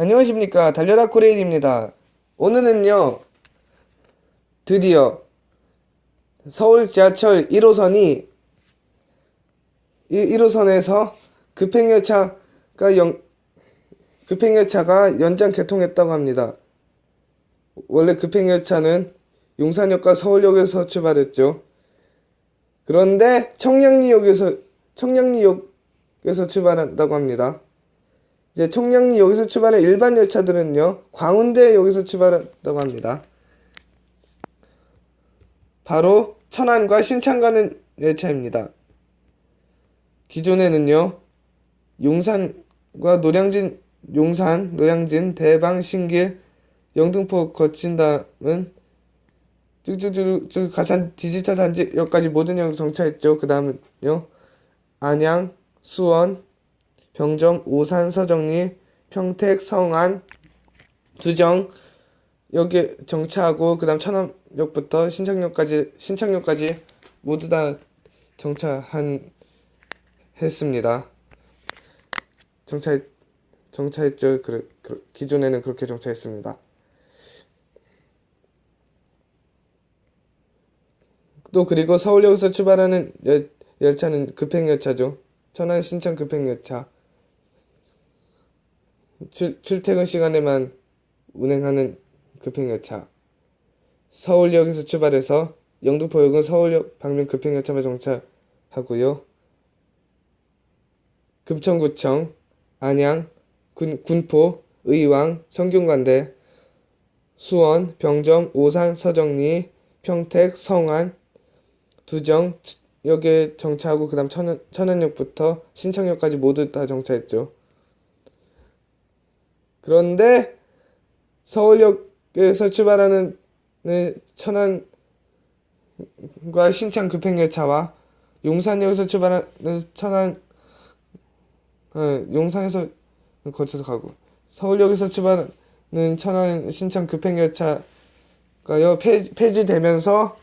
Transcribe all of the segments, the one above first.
안녕하십니까 달려라 코레일입니다. 오늘은요 드디어 서울 지하철 1호선이 1, 호선에서 급행열차가 연, 급행열차가 연장 개통했다고 합니다. 원래 급행열차는 용산역과 서울역에서 출발했죠. 그런데 청량리역에서 청량리역에서 출발한다고 합니다. 이제 청량리역에서 출발한 일반 열차들은요 광운대역에서 출발한다고 합니다. 바로 천안과 신창 가는 열차입니다. 기존에는요 용산과 노량진 용산 노량진 대방 신길 영등포 거친 다음은 쭉쭉쭉 가산 디지털 단지역까지 모든 역 정차했죠. 그 다음은요 안양 수원 병정 오산 서정리 평택 성안 두정 여기 정차하고 그다음 천안역부터 신창역까지 신창역까지 모두 다 정차한 했습니다. 정차 정차했죠. 그, 그 기존에는 그렇게 정차했습니다. 또 그리고 서울역에서 출발하는 열, 열차는 급행열차죠. 천안 신천 급행열차. 출, 출퇴근 시간에만 운행하는 급행열차. 서울역에서 출발해서 영등포역은 서울역 방면 급행열차만 정차하고요. 금천구청, 안양, 군, 군포, 의왕, 성균관대, 수원, 병점, 오산, 서정리, 평택, 성안, 두정 역에 정차하고 그 다음 천안, 천안역부터 신창역까지 모두 다 정차했죠. 그런데 서울역에서 출발하는 네, 천안과 신창 급행열차와 용산역에서 출발하는 천안 어, 용산에서 거쳐서 가고 서울역에서 출발하는 천안 신창 급행열차가요 폐, 폐지되면서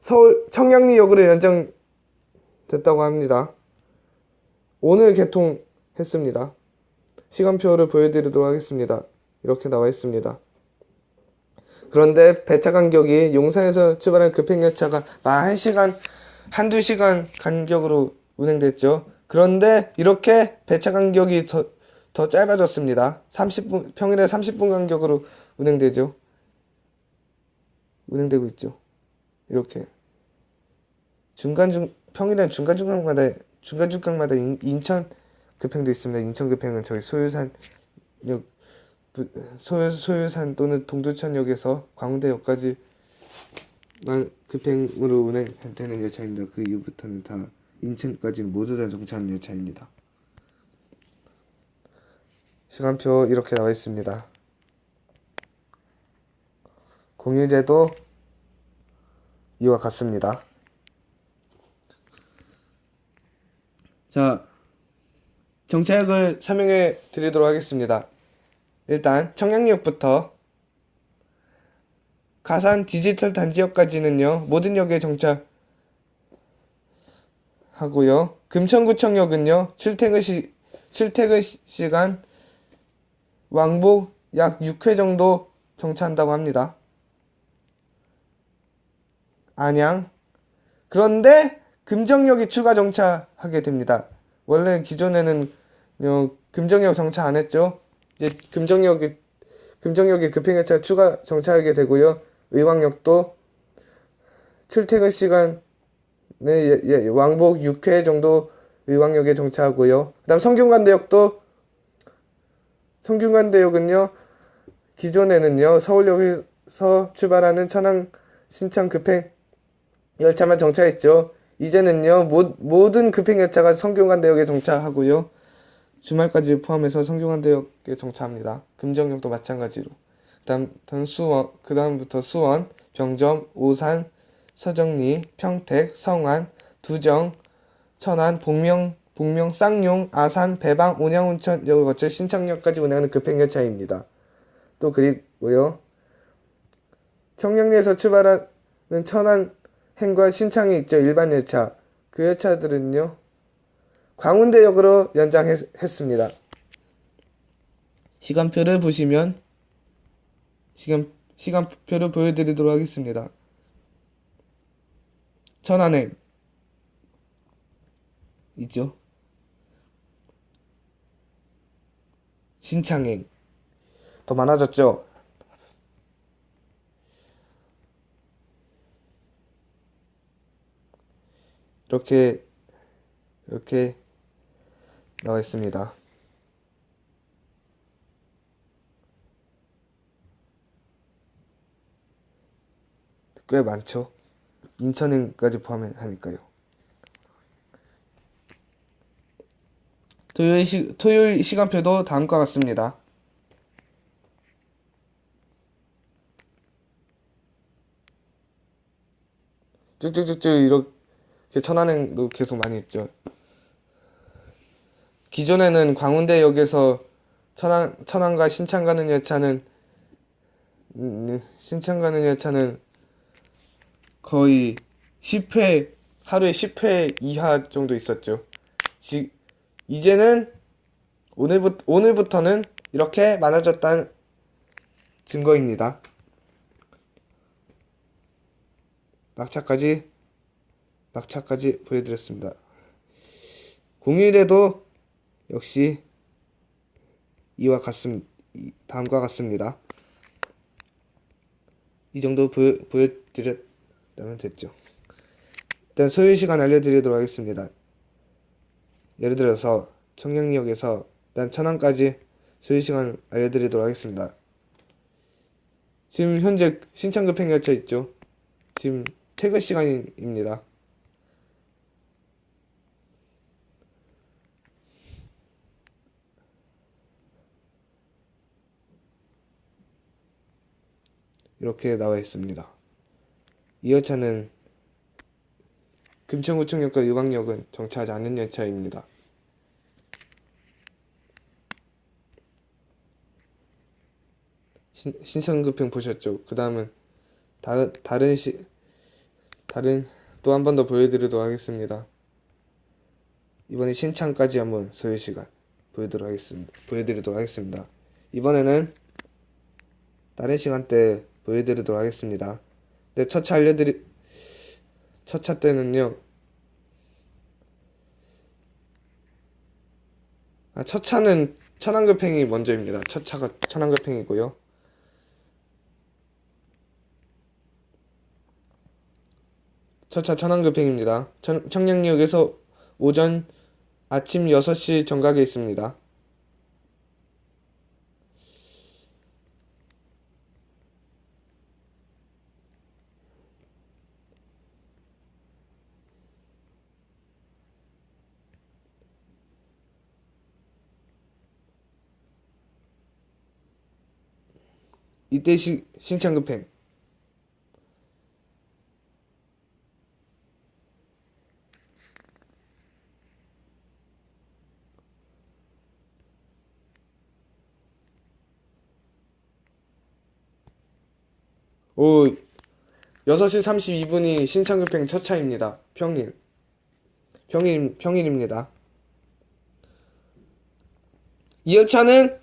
서울 청량리역으로 연장됐다고 합니다. 오늘 개통했습니다. 시간표를 보여드리도록 하겠습니다. 이렇게 나와 있습니다. 그런데 배차 간격이 용산에서 출발한 급행열차가 만 1시간, 한두 시간 간격으로 운행됐죠. 그런데 이렇게 배차 간격이 더, 더 짧아졌습니다. 30분, 평일에 30분 간격으로 운행되죠. 운행되고 있죠. 이렇게. 중간중, 평일엔 중간중간마다, 중간중간마다 인, 인천 급행도 있습니다. 인천 급행은 저희 소유산역, 소유, 소유산 또는 동두천역에서 광운대역까지 만 급행으로 운행되는 열차입니다. 그 이후부터는 다 인천까지는 모두 다 정차하는 열차입니다. 시간표 이렇게 나와 있습니다. 공휴일에도 이와 같습니다. 자, 정차역을 설명해 드리도록 하겠습니다. 일단 청량역부터 가산 디지털 단지역까지는요 모든 역에 정차하고요 금천구청역은요 출퇴근 시 출퇴근 시, 간 왕복 약 6회 정도 정차한다고 합니다. 안양 그런데 금정역이 추가 정차하게 됩니다. 원래 기존에는 어, 금정역 정차 안 했죠. 이제 금정역이 금정역에 급행열차 추가 정차하게 되고요. 의왕역도 출퇴근 시간에 예, 예, 왕복 6회 정도 의왕역에 정차하고요. 그다음 성균관대역도 성균관대역은요. 기존에는요. 서울역에서 출발하는 천안 신천 급행 열차만 정차했죠. 이제는요. 모, 모든 급행열차가 성균관대역에 정차하고요. 주말까지 포함해서 성균관대역에 정차합니다. 금정역도 마찬가지로. 그다음 다음 수원 그 다음부터 수원, 병점, 오산, 서정리, 평택, 성안, 두정, 천안, 복명, 복명, 쌍용, 아산, 배방, 온양운천역을 거쳐 신창역까지 운행하는 급행열차입니다. 또 그리고요. 청량리에서 출발하는 천안 행과 신창에 있죠 일반 열차. 그 열차들은요. 광운대역으로 연장했습니다. 시간표를 보시면 시간 시간표를 보여드리도록 하겠습니다. 천안행 있죠. 신창행 더 많아졌죠. 이렇게 이렇게 나와 있습니다. 꽤 많죠. 인천행까지 포함하니까요. 토요일, 시, 토요일 시간표도 다음과 같습니다. 쭉쭉쭉쭉 이렇게 천안행도 계속 많이 있죠. 기존에는 광운대역에서 천안, 천안과 신창 가는 열차는 음, 신창 가는 열차는 거의 10회, 하루에 10회 이하 정도 있었죠. 지, 이제는 오늘부, 오늘부터는 이렇게 많아졌다는 증거입니다. 막차까지, 막차까지 보여드렸습니다. 공휴일에도 역시 이와 같습, 다음과 같습니다. 이 정도 보여, 보여드렸다면 됐죠. 일단 소요 시간 알려드리도록 하겠습니다. 예를 들어서 청량역에서 일단 천안까지 소요 시간 알려드리도록 하겠습니다. 지금 현재 신창급 행 열차 있죠? 지금 퇴근 시간입니다. 이렇게 나와 있습니다. 이 열차는 금천구청역과 의왕역은 정차하지 않는 열차입니다. 신, 신선급행 보셨죠? 그 다음은 다른 다른 시 다른 또 한 번 더 보여드리도록 하겠습니다. 이번에 신창까지 한번 소요 시간 보여드리도록 하겠습니다. 보여드리도록 하겠습니다. 이번에는 다른 시간대 보여드리도록 하겠습니다. 네, 첫차 알려드리 첫차 때는요. 아, 첫 차는 천안급행이 먼저입니다. 첫 차가 천안급행이고요. 첫 차 천안급행입니다. 청, 청량역에서 오전 아침 6시 정각에 있습니다. 이때 시, 신창급행 오 6시 32분이 신창급행 첫 차입니다. 평일 평일 평일입니다. 이 열차는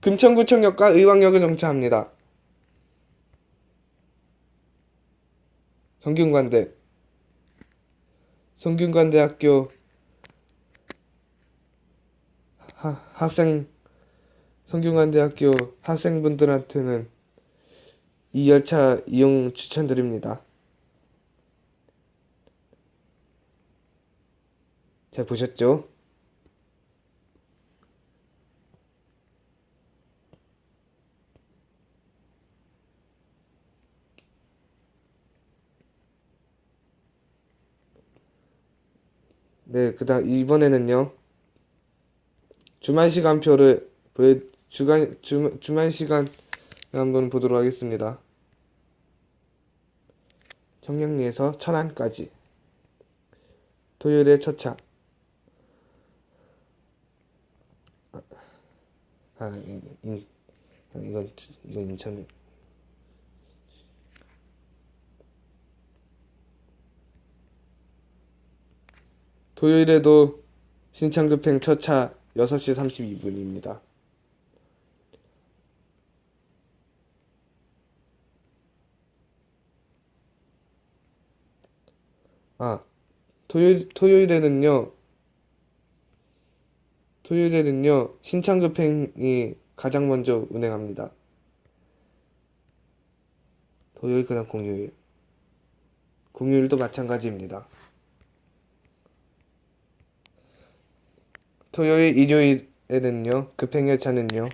금천구청역과 의왕역을 정차합니다. 성균관대 성균관대학교 하, 학생 성균관대학교 학생분들한테는 이 열차 이용 추천드립니다. 잘 보셨죠? 네, 그다음 이번에는요. 주말 시간표를 보여 주간 주, 주말 시간 한번 보도록 하겠습니다. 청량리에서 천안까지 토요일의 첫 차. 아, 인, 인, 아, 이건 이건 인천. 토요일에도 신창급행 첫차 6시 32분입니다. 아, 토요일, 토요일에는요, 토요일에는요, 신창급행이 가장 먼저 운행합니다. 토요일 그날 공휴일. 공휴일도 마찬가지입니다. 토요일, 일요일에는요, 급행열차는요,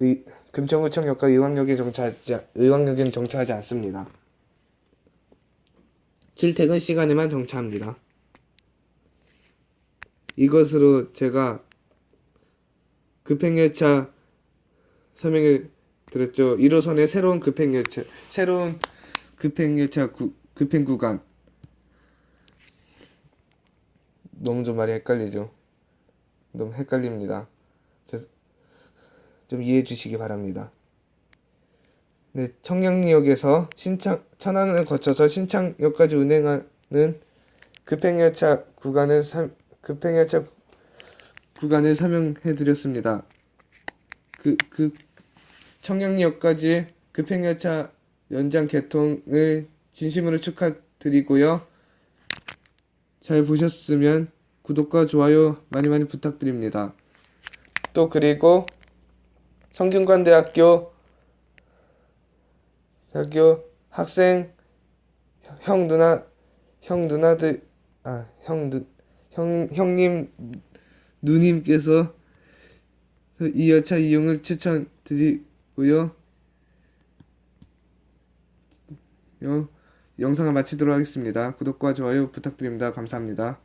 의, 금천구청역과 의왕역에 정차하지, 의왕역에는 정차하지 않습니다. 출퇴근 시간에만 정차합니다. 이것으로 제가 급행열차 설명을 드렸죠. 1호선의 새로운 급행열차, 새로운 급행열차 구, 급행 구간. 너무 좀 말이 헷갈리죠. 너무 헷갈립니다. 저- 좀 이해해 주시기 바랍니다. 네, 청량리역에서 신창, 천안을 거쳐서 신창역까지 운행하는 급행열차 구간을 사, 급행열차 구간을 설명해 드렸습니다. 그, 그, 청량리역까지 급행열차 연장 개통을 진심으로 축하드리고요. 잘 보셨으면 구독과 좋아요 많이 많이 부탁드립니다. 또 그리고 성균관대학교 학교 학생 형 누나 형 누나들 아형누형 형님 누님께서 이 열차 이용을 추천드리고요. 요, 영상을 마치도록 하겠습니다. 구독과 좋아요 부탁드립니다. 감사합니다.